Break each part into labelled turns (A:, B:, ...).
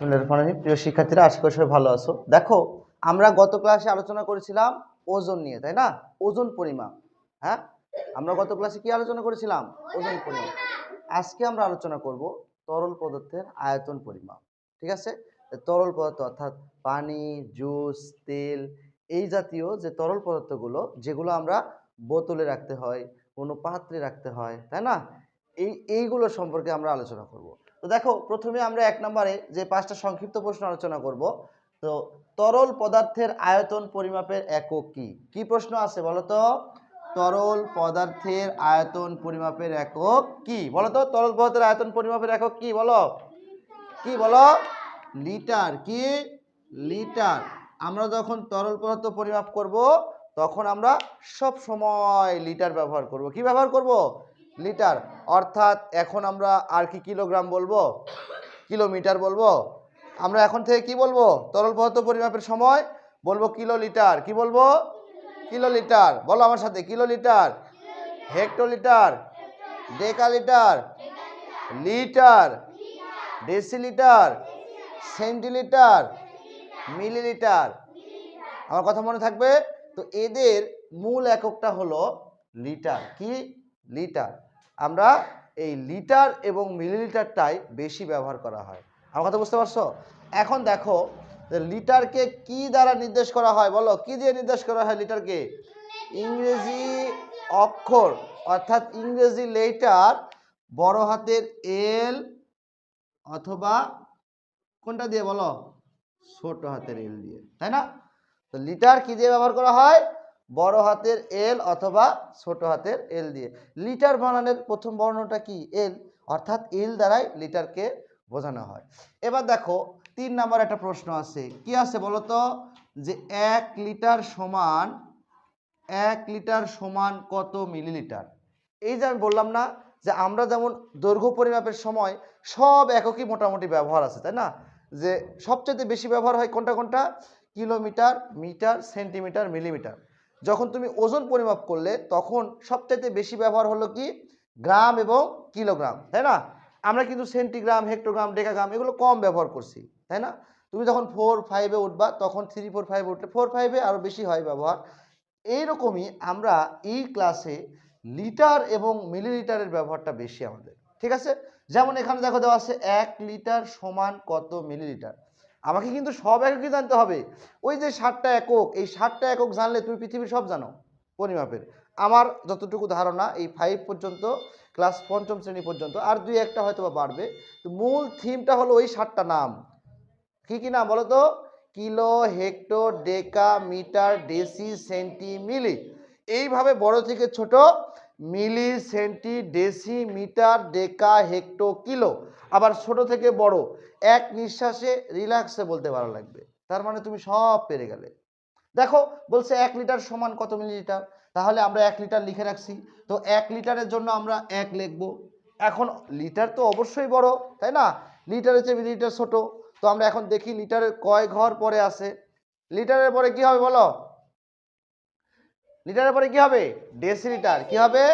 A: প্রিয় শিক্ষার্থীরা, আশা করি সবাই ভালো আছো। দেখো, আমরা গত ক্লাসে আলোচনা করেছিলাম ওজন নিয়ে, তাই না? ওজন পরিমাপ হ্যাঁ? আমরা গত ক্লাসে কি আলোচনা করেছিলাম? ওজন পরিমাপ। আজকে আমরা আলোচনা করব তরল পদার্থের আয়তন পরিমাপ, ঠিক আছে? তরল পদার্থ অর্থাৎ পানি, জুস, তেল, এই জাতীয় যে তরল পদার্থগুলো, যেগুলো আমরা বোতলে রাখতে হয়, কোনো পাত্রে রাখতে হয়, তাই না? এই, এইগুলো সম্পর্কে আমরা আলোচনা করব। তো দেখো, প্রথমে আমরা এক নম্বরে যে পাঁচটা সংক্ষিপ্ত প্রশ্ন আলোচনা করব, তো তরল পদার্থের আয়তন পরিমাপের একক কি? কি প্রশ্ন আছে বলো তো? তরল পদার্থের আয়তন পরিমাপের একক কি? বলো তো, তরল পদার্থের আয়তন পরিমাপের একক কি বলো? কি বলো? লিটার। কি? লিটার। আমরা যখন তরল পদার্থ পরিমাপ করব, তখন আমরা সব সময় লিটার ব্যবহার করব। কি ব্যবহার করব? লিটার। অর্থাৎ এখন আমরা আর কি কিলোগ্রাম বলব? কিলোমিটার বলব? আমরা এখন থেকে কি বলব? তরল পদার্থ পরিমাপের সময় বলব কিলো লিটার কি বলব? কিলো লিটার বলো আমার সাথে kilo litre hectolitre? Decalitre? Litre? Decilitre? Centilitre? Millilitre? আমার কথা মনে থাকবে? তো এদের মূল এককটা হলো লিটার। কি? লিটার। আমরা এই লিটার এবং মিলিলিটারটাই বেশি ব্যবহার করা হয়। আমার কথা বুঝতে পারছ? এখন দেখো লিটারকে কি দ্বারা নির্দেশ করা হয় বলো? কি দিয়ে নির্দেশ করা হয় লিটারকে? ইংরেজি অক্ষর, অর্থাৎ ইংরেজি লেটার বড় হাতের এল অথবা কোনটা দিয়ে বলো? ছোট হাতের এল দিয়ে, তাই না? তো লিটার কি দিয়ে ব্যবহার করা হয়? বড় হাতের এল অথবা ছোট হাতের এল দিয়ে। লিটার বানানোর প্রথম বর্ণটা কি? এল অর্থাৎ এল দ্বারাই লিটারকে বোঝানো হয়। এবার দেখো, তিন নাম্বার একটা প্রশ্ন আছে। কি আছে বলো তো যে এক লিটার সমান, এক লিটার সমান কত মিলিলিটার? এই যে আমি বললাম না যে আমরা যেমন দৈর্ঘ্য পরিমাপের সময় সব এককই মোটামুটি ব্যবহার আছে, তাই না? যে সবচেয়ে বেশি ব্যবহার হয় কোনটা কোনটা? Kilometre, metre, centimetre, millimetre. যখন তুমি ওজন পরিমাপ করলে, তখন সবচাইতে বেশি ব্যবহার হলো কি? গ্রাম এবং কিলোগ্রাম, তাই না? আমরা কিন্তু সেন্টিগ্রাম, হেক্টোগ্রাম, ডেকাগ্রাম এগুলো কম ব্যবহার করছি, তাই না? তুমি যখন ফোর ফাইভে উঠবা, তখন থ্রি ফোর ফাইভে উঠলে ফোর ফাইভে আরও বেশি হয় ব্যবহার। এইরকমই আমরা এই ক্লাসে লিটার এবং মিলিলিটারের ব্যবহারটা বেশি আমাদের, ঠিক আছে? যেমন এখানে দেখো দেওয়া আছে এক লিটার সমান কত মিলিলিটার? আমাকে কিন্তু সব এককই জানতে হবে। ওই যে ষাটটা একক, এই ষাটটা একক জানলে তুমি পৃথিবীর সব জানো, পরিমাপের। আমার যতটুকু ধারণা, এই ফাইভ পর্যন্ত ক্লাস পঞ্চম শ্রেণি পর্যন্ত, আর দুই একটা হয়তো বা বাড়বে। তো মূল থিমটা হলো ওই ষাটটা নাম। কি কি নাম বলো তো? Kilo, hecto, deca, metre, deci centi milli এইভাবে বড় থেকে ছোট milli centi deci metre deca hecto kilo আবার ছোট থেকে বড়, এক নিঃশ্বাসে রিল্যাক্সে বলতে ভালো লাগবে। তার মানে তুমি সব পেরে গেলে। দেখো, বলছে এক লিটার সমান কত মিলিলিটার? তাহলে আমরা এক লিটার লিখে রাখছি। তো এক লিটারের জন্য আমরা এক লিখব। এখন লিটার তো অবশ্যই বড়, তাই না? লিটারের চেয়ে মিলিলিটার ছোট। তো আমরা এখন দেখি লিটারের কয় ঘর পরে আছে। লিটারের পরে কি হবে বলো? লিটারের পরে কি হবে? ডেসিলিটার। কি হবে?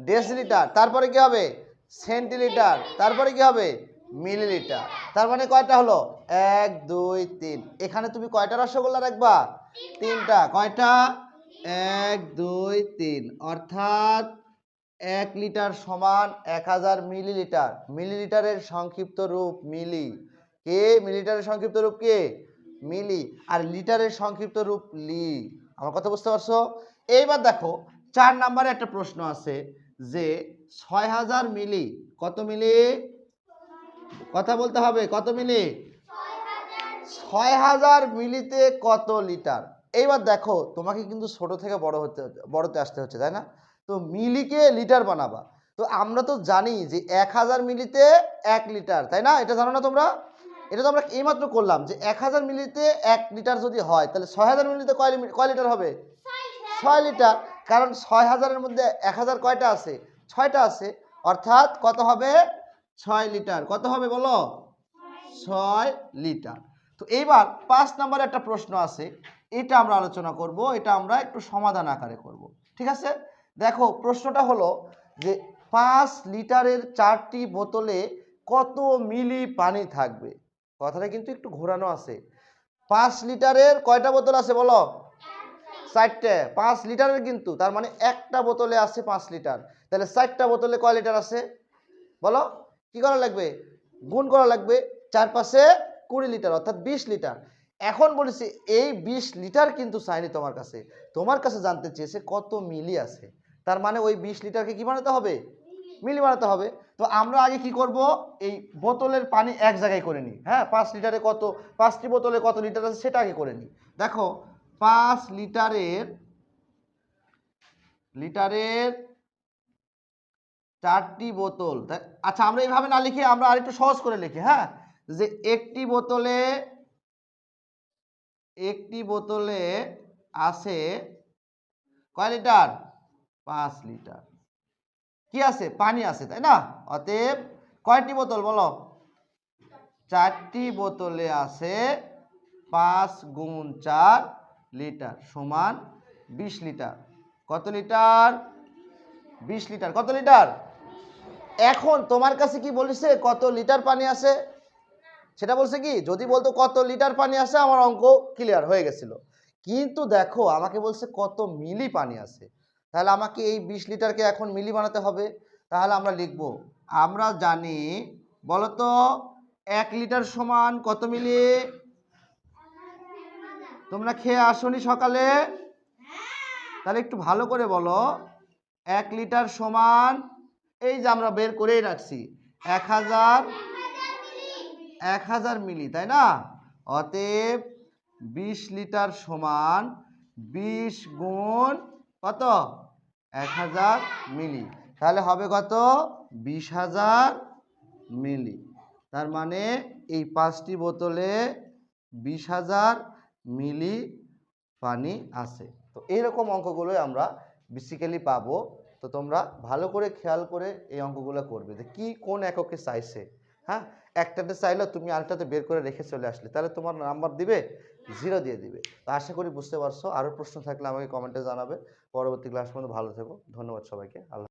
A: ডেসিলিটার। তারপরে কি হবে? সেন্টিলিটার। তারপরে কি হবে? মিলিলিটার। তার মানে কয়টা হলো? এক, দুই, তিন। এখানে তুমি কয়টা রসগোল্লা রাখবা? তিনটা। কয়টা? এক, দুই, তিন। অর্থাৎ এক লিটার সমান এক হাজার মিলিলিটার। মিলিলিটারের সংক্ষিপ্ত রূপ মিলি। কে? মিলিলিটারের সংক্ষিপ্ত রূপ কে? মিলি। আর লিটারের সংক্ষিপ্ত রূপ লি। আমার কথা বুঝতে পারছ? এইবার দেখো, চার নাম্বারে একটা প্রশ্ন আছে যে ছয় হাজার মিলি, কত মিলি? কথা বলতে হবে, কত মিলি? ছয় হাজার মিলিতে কত লিটার? এইবার দেখো, তোমাকে কিন্তু ছোট থেকে বড় হতে বড়তে আসতে হচ্ছে, তাই না? তো মিলিকে লিটার বানাবা। তো আমরা তো জানি যে এক হাজার মিলিতে এক লিটার, তাই না? এটা জানো না তোমরা? এটা তো আমরা এইমাত্র করলাম যে এক হাজার মিলিতে এক লিটার যদি হয়, তাহলে ছয় হাজার মিলিতে কয় কয় লিটার হবে? ছয় লিটার, কারণ ছয় হাজারের মধ্যে এক হাজার কয়টা আছে? ছয়টা আছে। অর্থাৎ কত হবে? ছয় লিটার। কত হবে বলো? ছয় লিটার। তো এইবার পাঁচ নম্বরে একটা প্রশ্ন আছে। এটা আমরা আলোচনা করব। এটা আমরা একটু সমাধান আকারে করব। ঠিক আছে? দেখো, প্রশ্নটা হলো যে পাঁচ লিটারের চারটি বোতলে কত মিলি পানি থাকবে? কথাটা কিন্তু একটু ঘোরানো আছে। পাঁচ লিটারের কয়টা বোতল আছে বলো? চারটে, পাঁচ লিটারের কিন্তু, তার মানে একটা বোতলে আছে পাঁচ লিটার। তাহলে চারটা বোতলে কয় লিটার আছে? বলো, কি করা লাগবে? গুণ করা লাগবে চার পাশে কুড়ি লিটার, অর্থাৎ বিশ লিটার। এখন বলেছি, এই বিশ লিটার কিন্তু চাইনি তোমার কাছে। তোমার কাছে জানতে চেয়েছে কত মিলি আছে। তার মানে ওই বিশ লিটারকে কি বানাতে হবে? মিলি বানাতে হবে। তো আমরা আগে কি করব? এই বোতলের পানি এক জায়গায় করে নিই। হ্যাঁ পাঁচ লিটারে কত, পাঁচটি বোতলে কত লিটার আছে সেটা আগে করে নিই। দেখো পাঁচ লিটারের লিটারের চারটি বোতল। আচ্ছা আমরা এইভাবে না লিখে আমরা আরেকটু সহজ করে লিখি হ্যাঁ? যে একটি বোতলে একটি বোতলে আছে কয় লিটার? পাঁচ লিটার। কি আছে? পানি আছে, তাই না? অতএব কয়টি বোতল বলো? চারটি বোতলে আছে পাঁচ গুণ চার লিটার সমান বিশ লিটার। কত লিটার? বিশ লিটার। কত লিটার? এখন তোমার কাছে কি বলেছে কত লিটার পানি আছে? সেটা বলছে কি, যদি বলতো কত লিটার পানি আছে, আমার অঙ্ক ক্লিয়ার হয়ে গেছিল। কিন্তু দেখো, আমাকে বলছে কত মিলি পানি আছে। তাহলে আমাকে এই বিশ লিটারকে এখন মিলি বানাতে হবে। তাহলে আমরা লিখব, আমরা জানি, বলতো এক লিটার সমান কত মিলি? তোমরা খেয়ে আসনি সকালে? তাহলে একটু ভালো করে বলো, এক লিটার সমান, এই যে আমরা বের করেই রাখছি, এক হাজার এক হাজার মিলি, তাই না? অতএব বিশ লিটার সমান বিশ গুণ কত? এক হাজার মিলি। তাহলে হবে কত? বিশ হাজার মিলি। তার মানে এই পাঁচটি বোতলে বিশ হাজার মিলি পানি আছে। তো এইরকম অঙ্কগুলোই আমরা বেসিক্যালি পাবো। তো তোমরা ভালো করে খেয়াল করে এই অঙ্কগুলো করবে যে কি কোন এককে চাইছে হ্যাঁ? একটাতে চাইলে তুমি আরেকটাতে বের করে রেখে চলে আসলে, তাহলে তোমার নাম্বার দিবে জিরো দিয়ে দিবে। তো আশা করি বুঝতে পারছ। আরও প্রশ্ন থাকলে আমাকে কমেন্টে জানাবে। পরবর্তী ক্লাস পর্যন্ত ভালো থেকো। ধন্যবাদ সবাইকে। আল্লাহ